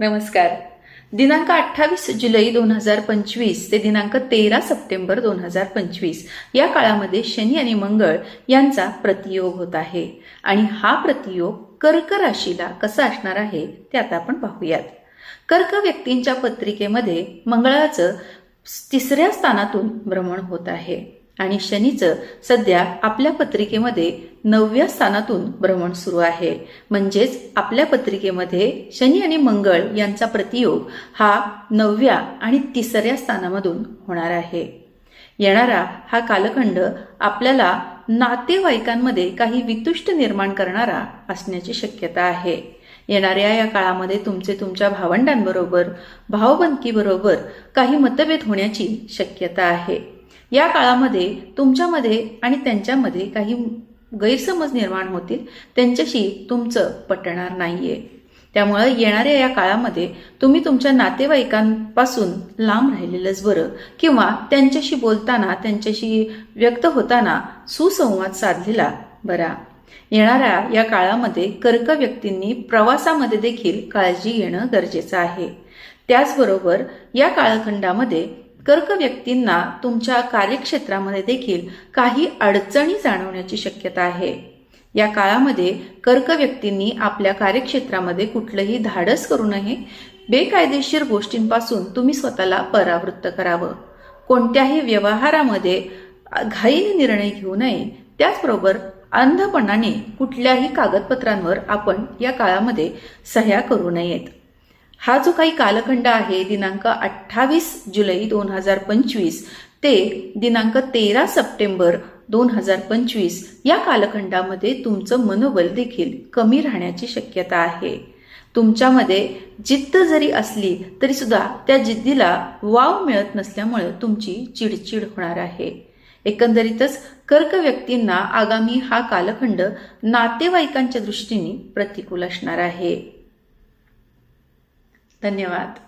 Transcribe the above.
नमस्कार. दिनांक अठ्ठावीस जुलै दोन हजार पंचवीस ते दिनांक तेरा सप्टेंबर दोन हजार पंचवीस या काळामध्ये शनी आणि मंगळ यांचा प्रतियोग होत आहे आणि हा प्रतियोग कर्क राशीला कसा असणार आहे ते आता आपण पाहूयात. कर्क व्यक्तींच्या पत्रिकेमध्ये मंगळाचं तिसऱ्या स्थानातून भ्रमण होत आहे. आणि शनीचं सध्या आपल्या पत्रिकेमध्ये नवव्या स्थानातून भ्रमण सुरू आहे. म्हणजेच आपल्या पत्रिकेमध्ये शनी आणि मंगळ यांचा प्रतियोग हा नवव्या आणि तिसऱ्या स्थानामधून होणार आहे. येणारा हा कालखंड आपल्याला नातेवाईकांमध्ये काही वितुष्ट निर्माण करणारा असण्याची शक्यता आहे. येणाऱ्या या काळामध्ये तुमचे तुमच्या भावंडांबरोबर भावबंदकीबरोबर काही मतभेद होण्याची शक्यता आहे. या काळामध्ये तुमच्यामध्ये आणि त्यांच्यामध्ये काही गैरसमज निर्माण होतील त्यांच्याशी तुमचं पटणार नाहीये. त्यामुळं येणाऱ्या या काळामध्ये तुम्ही तुमच्या नातेवाईकांपासून लांब राहिलेलंच बरं किंवा त्यांच्याशी बोलताना त्यांच्याशी व्यक्त होताना सुसंवाद साधलेला बरा. येणाऱ्या या काळामध्ये कर्क व्यक्तींनी प्रवासामध्ये देखील काळजी घेणं गरजेचं आहे. त्याचबरोबर या काळखंडामध्ये कर्क व्यक्तींना तुमच्या कार्यक्षेत्रामध्ये देखील काही अडचणी जाणवण्याची शक्यता आहे. या काळामध्ये कर्क व्यक्तींनी आपल्या कार्यक्षेत्रामध्ये कुठलंही धाडस करू नये. बेकायदेशीर गोष्टींपासून तुम्ही स्वतःला परावृत्त करावं. कोणत्याही व्यवहारामध्ये घाईने निर्णय घेऊ नये. त्याचबरोबर अंधपणाने कुठल्याही कागदपत्रांवर आपण या काळामध्ये सह्या करू नयेत. हा जो काही कालखंड आहे दिनांक अठ्ठावीस जुलै दोन हजार पंचवीस ते दिनांक तेरा सप्टेंबर दोन हजार पंचवीस या कालखंडामध्ये तुमचं मनोबल देखील कमी राहण्याची शक्यता आहे. तुमच्यामध्ये जिद्द जरी असली तरी सुद्धा त्या जिद्दीला वाव मिळत नसल्यामुळे तुमची चिडचिड होणार आहे. एकंदरीतच कर्क व्यक्तींना आगामी हा कालखंड नातेवाईकांच्या दृष्टीने प्रतिकूल असणार आहे. धन्यवाद.